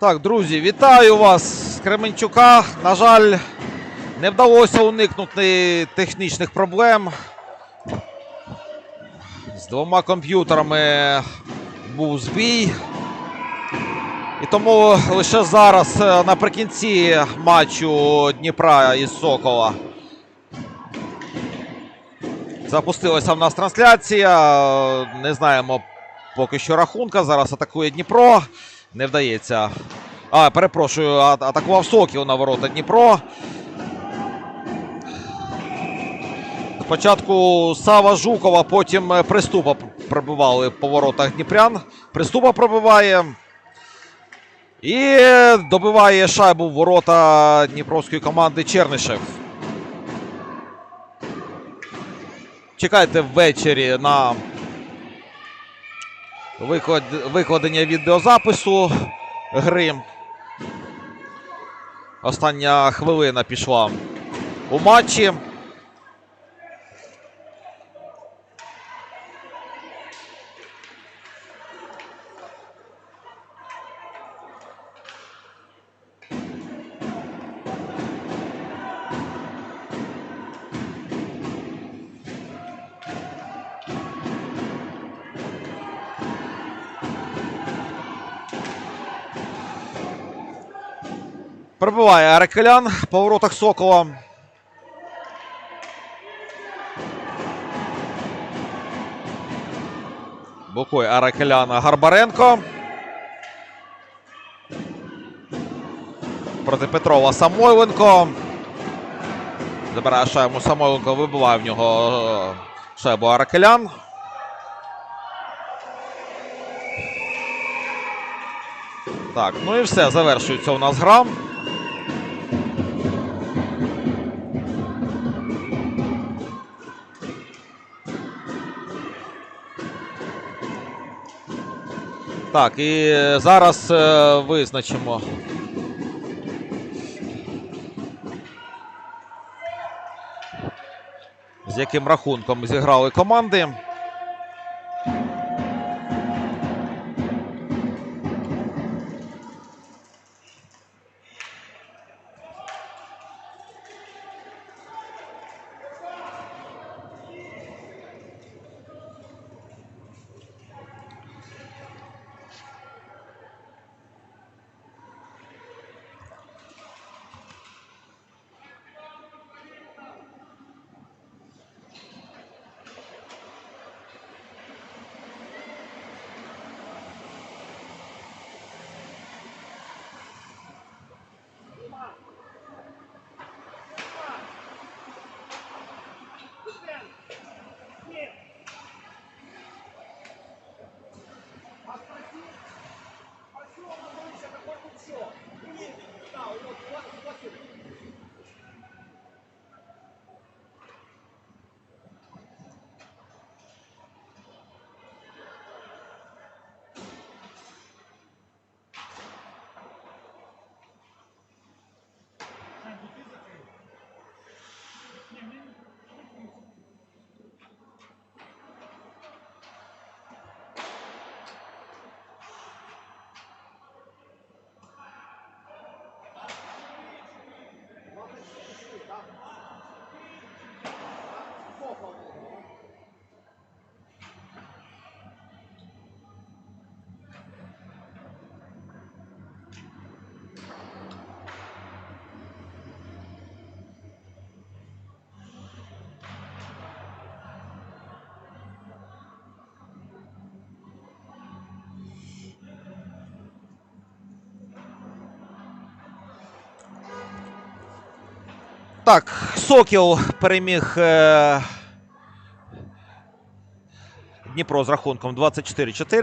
Так, друзі, вітаю вас з Кременчука. На жаль, не вдалося уникнути технічних проблем. З двома комп'ютерами був збій. І тому лише зараз, е, наприкінці матчу Дніпра із Сокола. Запустилася в нас трансляція. Не знаємо поки що рахунка. Зараз атакує Дніпро. Не вдається. А, перепрошую, атакував Сокіл на ворота Дніпро. Спочатку Сава Жукова, потім е, Приступа пробивали по воротах Дніпрян. Приступа пробиває. І добиває шайбу в ворота дніпровської команди Чернишев. Чекайте ввечері на виклад... викладення відеозапису гри. Остання хвилина пішла у матчі. Пробиває Аракелян по воротах Сокола. Блокує Аракеляна Гарбаренко. Проти Петрова Самойленко. Забирає шайбу Самойленко, вибиває в нього е, шайбу Аракелян. Так, ну і все, завершується у нас гра. Так, і зараз е, визначимо. З яким рахунком зіграли команди. Так, Сокіл переміг е... Дніпро з рахунком 24-4.